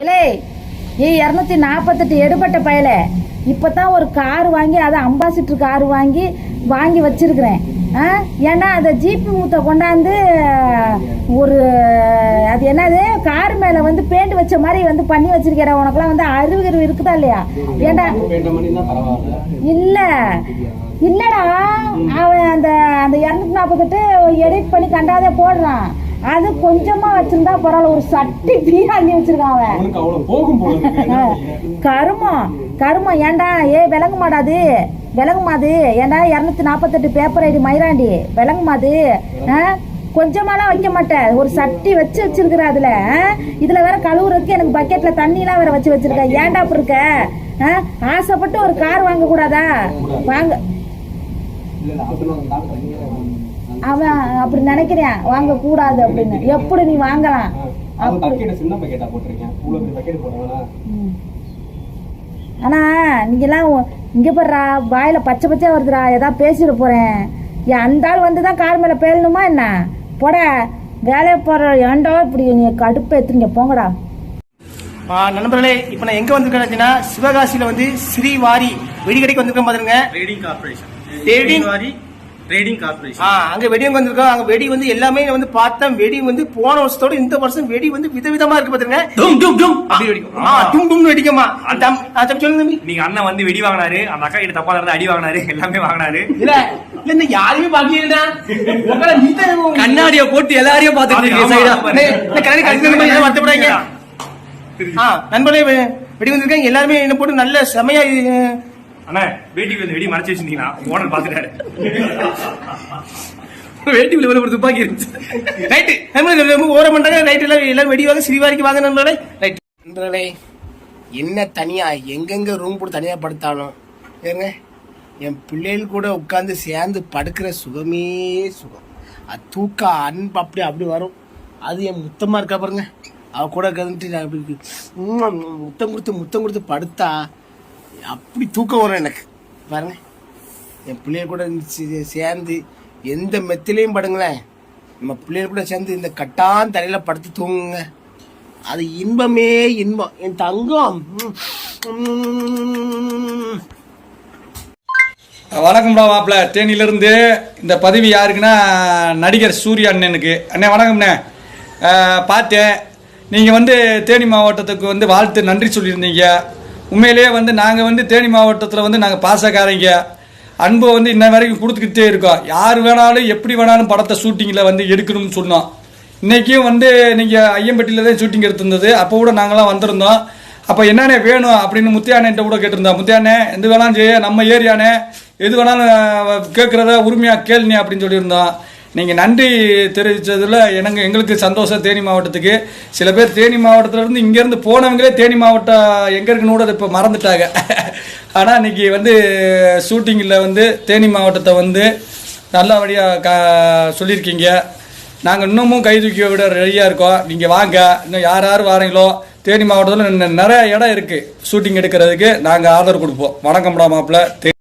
இலே ஏ இரநூத்தி நாற்பத்தெட்டு எடுபட்ட பயல. இப்பதான் ஒரு கார் வாங்கி அதை அம்பாசிட்டர் கார் வாங்கி வாங்கி வச்சிருக்கிறேன். ஆ? ஏன்னா அதை ஜிபி மூத்தை கொண்டாந்து ஒரு அது என்னது? கார் மேல வந்து பெயிண்ட் வச்ச மாதிரி வந்து பண்ணி வச்சிருக்கிற உனக்குலாம் வந்து அறிவு அறிவு இருக்குதா இல்லையா? ஏண்டா? இல்லை. இல்லைடா. இல்ல இல்லடா அவன் அந்த அந்த இரநூத்தி நாற்பத்தெட்டு எடிட் பண்ணி கண்டாதே போடுறான். அது கொஞ்சமா வச்சிருந்தா பரவாயில்ல ஒரு சட்டி பீராண்டி வச்சிருக்கான்? கருமம் கருமம் ஏன்டா ஏ விளங்குமாடாது விளங்குமாது ஏன்டா இரநூத்தி நாற்பத்தெட்டு பேப்பர் ஐடி மயிராண்டி? விளங்குமாது? கொஞ்சமாலாம் வைக்க மாட்டேன். ஒரு சட்டி வச்சு வச்சிருக்கிற அதுல? இதுல வேற கழுவுறதுக்கு எனக்கு பக்கெட்ல தண்ணி எல்லாம் வேற வச்சு வச்சிருக்க ஏன்டா அப்படி இருக்க? ஆசைப்பட்டு ஒரு கார் வாங்க. கூடாதா வாங்க அவன் அப்படி நினைக்கிறேன் வாங்க கூடாது அப்படின்னு. எப்படி நீ வாங்கலாம். ஆனா நீங்கெல்லாம் இங்க பாருடா வாயில பச்சை பச்சை வருதுடா. ஏதாவது பேசிட போறேன். என் அந்த ஆள் வந்து தான் கால் மேல பேழணுமா என்ன? போட வேலையை போற ஏன்டா இப்படி? நீ கடுப்பு எடுத்துங்க போங்கடா. நண்பர்களே இப்போ நான் எங்க வந்திருக்கேன் சிவகாசியில வந்து ஸ்ரீவாரி வெடி கடைக்கு வந்திருக்கேன் பாருங்க trading corporation Trading? Trading corporation ஆ அங்க வெடி வந்திருக்கோம். அங்க வெடி வந்து எல்லாமே வந்து பார்த்தேன் வெடி வந்து போன வருஷத்தோட இந்த வருஷம் வெடி வந்து விதவிதமா இருக்கு பாத்துருங்க. டும் டும் டும். அப்படி வெடிக்கும். ஆ டும் டும் வெடிக்குமா? அந்த தம்பி சொல்லுங்க தம்பி. நீங்க அண்ணன் வந்து வெடி வாங்கினாரு அந்த அக்கா கிட்ட தப்பா நடந்து அடி வாங்கினாரு எல்லாமே வாங்கினாரு. இல்ல இல்ல இந்த யாருமே பாக்கலையா உங்களை நீ கண்ணாடிய போட்டு எல்லாரையும் பாத்துட்டு சைடா. இந்த கண்ணாடி மாதிரி வருத்தப்படாங்க ஆ நண்பர்களே வெடி வந்திருக்காங்க எல்லாருமே என்ன போட்டு நல்ல செமையா அண்ணா வேட்டிக்கு வந்து வெடி மறைச்சு வச்சிருந்தீங்கன்னா ஓனர் பாத்துட்டாரு. வேட்டிக்குள்ள ஒரு துப்பாக்கி இருந்துச்சு ரைட்டு ரொம்ப ஓரம் பண்றாங்க ரைட் எல்லாம் எல்லாரும் வெடி வாங்க சிரிவாரிக்கு வாங்க நண்பர்களே. ரைட் நண்பர்களே என்ன தனியா எங்கெங்க ரூம் போட்டு தனியா படுத்தாலும் ஏங்க என் பிள்ளைகள் கூட உட்காந்து சேர்ந்து படுக்கிற சுகமே சுகம். அது தூக்க அன்பு அப்படி அப்படி வரும். அது என் முத்தமாக இருக்கா பாருங்க. அவ கூட கந்துட்டு நான் அப்படி முத்தம் கொடுத்து முத்தம் கொடுத்து படுத்தா அப்படி தூக்கம் வரும் எனக்கு. பாருங்க. என் பிள்ளைகள் கூட சேர்ந்து எந்த மெத்திலையும் படுங்களேன். நம்ம பிள்ளைகள் கூட சேர்ந்து இந்த கட்டான் தரையில படுத்து தூங்குங்க. அது இன்பமே இன்பம். என் தங்கம். வணக்கம்டா மாப்பிள்ள. தேனியிலிருந்து இந்த பதவி யாருக்குன்னா நடிகர் சூர்யா அண்ணனுக்கு. அண்ணே வணக்கம்ண்ணே. பார்த்தேன். நீங்கள் வந்து தேனி மாவட்டத்துக்கு வந்து வாழ்த்து நன்றி சொல்லியிருந்தீங்க. உண்மையிலேயே வந்து நாங்கள் வந்து தேனி மாவட்டத்தில் வந்து நாங்கள் பாசக்காரங்க. அன்பை வந்து இன்ன வரைக்கும் கொடுத்துக்கிட்டே இருக்கோம். யார் வேணாலும் எப்படி வேணாலும் படத்தை ஷூட்டிங்கில் வந்து எடுக்கணும்னு சொன்னோம். இன்றைக்கும் வந்து நீங்கள் ஐயம்பட்டியில் தான் ஷூட்டிங் எடுத்திருந்தது அப்போ கூட நாங்களாம் வந்திருந்தோம். அப்போ என்னென்ன வேணும் அப்படின்னு முத்தியானேன்ட்ட கூட கேட்டிருந்தோம் முத்தியானே எது வேணாலும் செய்ய நம்ம ஏரியானே எது வேணாலும் கேட்குறத உரிமையாக கேளுனே அப்படின்னு சொல்லியிருந்தோம். நீங்கள் நன்றி தெரிவித்ததில் எனக்கு எங்களுக்கு சந்தோஷம் தேனி மாவட்டத்துக்கு. சில பேர் தேனி மாவட்டத்திலேருந்து இங்கேருந்து போனவங்களே தேனி மாவட்டம் எங்கே இருக்குன்னு கூட இப்போ மறந்துட்டாங்க. ஆனால் இன்னைக்கு வந்து ஷூட்டிங்கில் வந்து தேனி மாவட்டத்தை வந்து நல்லபடியாக க சொல்லியிருக்கீங்க. நாங்கள் இன்னமும் கை தூக்கி விட ரெடியாக இருக்கோம். நீங்கள் வாங்க. இன்னும் யார் யார் வாரீங்களோ தேனி மாவட்டத்தில் நிறைய இடம் இருக்குது ஷூட்டிங் எடுக்கிறதுக்கு நாங்கள் ஆதரவு கொடுப்போம். வணக்கம்டா மாப்பிள்ள.